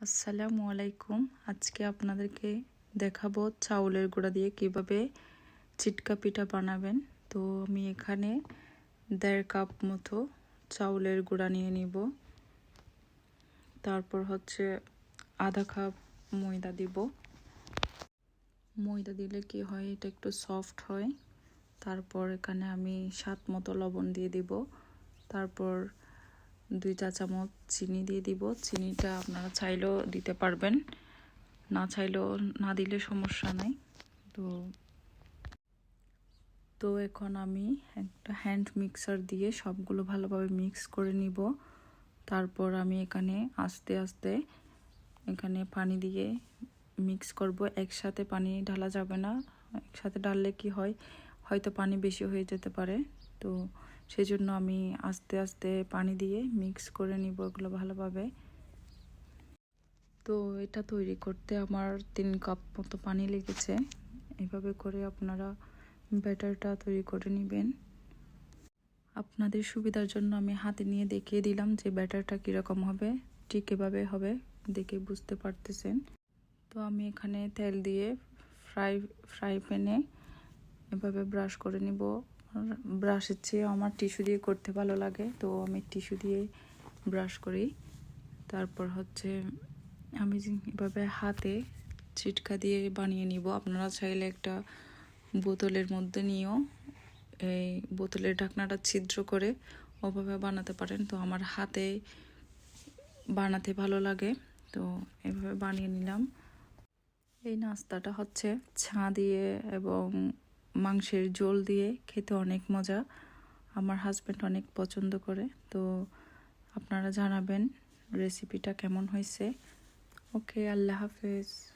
আসসালামু আলাইকুম। আজকে আপনাদেরকে দেখাবো চাউলের গুঁড়া দিয়ে কীভাবে চিটকা পিঠা বানাবেন। তো আমি এখানে দেড় কাপ মতো চাউলের গুঁড়া নিয়ে নিব। তারপর হচ্ছে আধা কাপ ময়দা দিব। ময়দা দিলে কি হয়, এটা একটু সফট হয়। তারপর এখানে আমি স্বাদ মতো লবণ দিয়ে দিব। তারপর দুই চা চামচ চিনি দিয়ে দিব। চিনিটা আপনারা চাইলেও দিতে পারবেন। না চাইলেও না দিলে সমস্যা নাই। তো তো এখন আমি একটা হ্যান্ড মিক্সার দিয়ে সবগুলো ভালোভাবে মিক্স করে নিব। তারপর আমি এখানে আস্তে আস্তে এখানে পানি দিয়ে মিক্স করব। একসাথে পানি ঢালা যাবে না। একসাথে ঢাললে কি হয়? হয়তো পানি বেশি হয়ে যেতে পারে। তো সেই জন্য আমি আস্তে আস্তে পানি দিয়ে মিক্স করে নিব এগুলো ভালোভাবে। তো এটা তৈরি করতে আমার তিন কাপ মতো পানি লেগেছে। এভাবে করে আপনারা ব্যাটারটা তৈরি করে নেবেন। আপনাদের সুবিধার জন্য আমি হাতে নিয়ে দেখিয়ে দিলাম যে ব্যাটারটা কীরকম হবে, ঠিক এভাবে হবে দেখে বুঝতে পারতেছেন। তো আমি এখানে তেল দিয়ে ফ্রাই ফ্রাই প্যানে এভাবে ব্রাশ করে নিব। ব্রাশের চেয়ে আমার টিস্যু দিয়ে করতে ভালো লাগে, তো আমি টিস্যু দিয়ে ব্রাশ করি। তারপর হচ্ছে আমি এভাবে হাতে চিটকা দিয়ে বানিয়ে নিব, আপনারা চাইলে একটা বোতলের মধ্যে নিয়েও এই বোতলের ঢাকনাটা ছিদ্র করে ওভাবে বানাতে পারেন। তো আমার হাতে বানাতে ভালো লাগে, তো এভাবে বানিয়ে নিলাম। এই নাস্তাটা হচ্ছে ছা দিয়ে এবং মাংসের ঝোল দিয়ে খেতে অনেক মজা। আমার হাজব্যান্ড অনেক পছন্দ করে। তো আপনারা জানাবেন রেসিপিটা কেমন হয়েছে। ওকে আল্লাহ হাফেজ।